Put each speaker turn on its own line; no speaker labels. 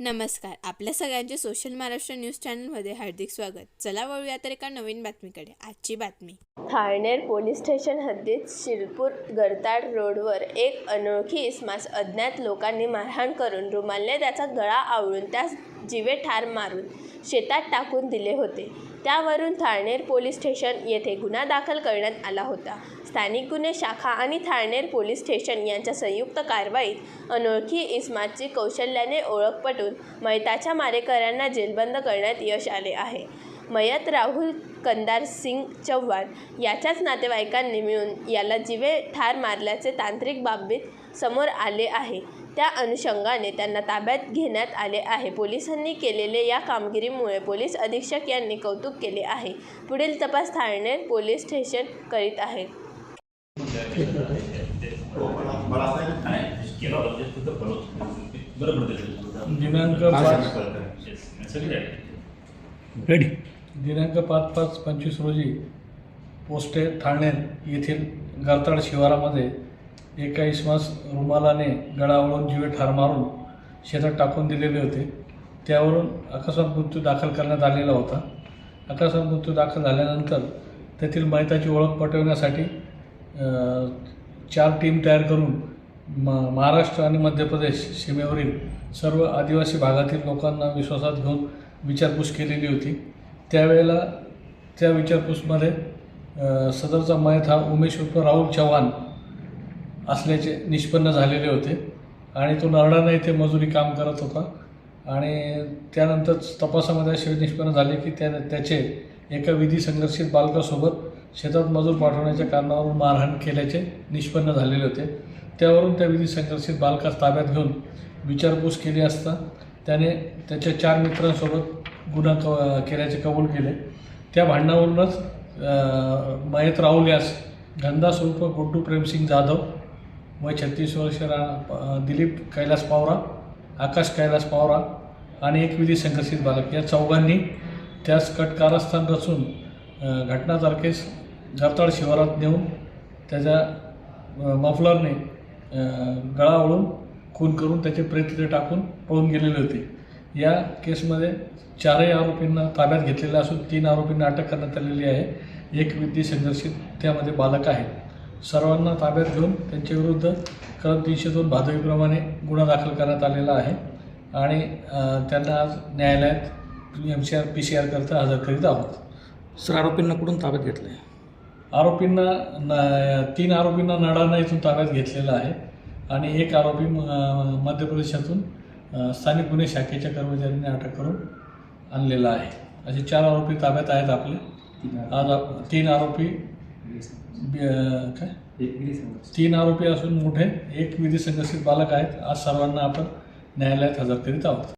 नमस्कार. आपल्या सगळ्यांचे सोशल महाराष्ट्र न्यूज चॅनलमध्ये हार्दिक स्वागत. चला वळूया तर एका नवीन बातमीकडे. आजची बातमी.
थाळनेर पोलीस स्टेशन हद्दीत शिरपूर गरताड रोडवर एक अनोळखी इसमास अज्ञात लोकांनी मारहाण करून रुमालने त्याचा गळा आवळून त्यास जीवे ठार मारून शेतात टाकून दिले होते. त्यावरून थाळनेर पोलीस स्टेशन येथे गुन्हा दाखल करण्यात आला होता. स्थानिक गुन्हे शाखा आणि थाळनेर पोलीस स्टेशन यांच्या संयुक्त कारवाईत अनोळखी इस्माची कौशल्याने ओळख पटून मयताच्या मारेकऱ्यांना जेलबंद करण्यात यश आले आहे. मयत राहुल कंदार सिंग चव्हाण याच्याच नातेवाईकांनी मिळून याला जिवे ठार मारल्याचे तांत्रिक बाबीत समोर आले आहे. त्या अनुषंगाने त्यांना ताब्यात घेण्यात आले आहे. पोलिसांनी केलेले या कामगिरीमुळे पोलीस अधीक्षक यांनी कौतुक केले आहे. पुढील तपास थाळनेर पोलीस स्टेशन करीत आहेत.
दिनांक
रेडी
दिनांक पाच पाच पंचवीस रोजी पोस्टे ठाणेर येथील गारताड शिवारामध्ये एका इसमास रुमालाने गळावळून जीवे ठार मारून शेतात टाकून दिलेले होते. त्यावरून अकस्मात मृत्यू दाखल करण्यात आलेला होता. अकस्मात मृत्यू दाखल झाल्यानंतर तेथील मैताची ओळख पटवण्यासाठी चार टीम तयार करून म महाराष्ट्र आणि मध्य प्रदेश सीमेवरील सर्व आदिवासी भागातील लोकांना विश्वासात घेऊन विचारपूस केलेली होती. त्यावेळेला त्या विचारपूसमध्ये सदरचा मयत हा उमेश उर्फ राहुल चव्हाण असल्याचे निष्पन्न झालेले होते आणि तो नरडाणा येथे मजुरी काम करत होता आणि त्यानंतर तपासामध्ये असे निष्पन्न झाले की त्या त्याचे एका विधी संघर्षित बालकासोबत शेतात मजूर पाठवण्याच्या कारणावरून मारहाण केल्याचे निष्पन्न झालेले होते. त्यावरून त्या विधी संघर्षित बालकास ताब्यात घेऊन विचारपूस केली असता त्याने त्याच्या चार मित्रांसोबत गुन्हा क केल्याचे कबूल केले. त्या भांडणावरूनच मयत राहुल यास गंदास उर्फ गुड्डू प्रेमसिंग जाधव वय छत्तीस वर्ष रा दिलीप कैलास पावरा आकाश कैलास पावरा आणि एक विधी संघर्षित बालक या चौघांनी त्यास कटकारस्थान रचून घटना तारखेस गरताड शिवारात नेऊन त्याच्या मफलरने गळावळून गळा खून करून त्याचे प्रेत तिथे टाकून पळून गेलेले होते. या केसमध्ये चारही आरोपींना ताब्यात घेतलेला असून तीन आरोपींना अटक करण्यात आलेली आहे. एक व्यक्ती संघर्षित त्यामध्ये बालक आहे. सर्वांना ताब्यात घेऊन त्यांच्याविरुद्ध कलम तीनशे दोन भादवीप्रमाणे गुन्हा दाखल करण्यात आलेला आहे आणि त्यांना आज न्यायालयात M C R P C आरकरता हजर करीत आहोत.
सर आरोपींना कुठून ताब्यात घेतलं आहे
आरोपींना न तीन आरोपींना नडाणा इथून ताब्यात घेतलेला आहे. आणि एक आरोपी म- मध्य प्रदेशातून स्थानिक गुन्हे शाखेच्या कर्मचाऱ्यांनी अटक करून आणलेला आहे. असे चार आरोपी ताब्यात आहेत आपले. आज तीन आरोपी काय? तीन आरोपी असून मोठे एक विधी संघर्षित बालक आहेत. आज सर्वांना आपण न्यायालयात हजर करीत आहोत.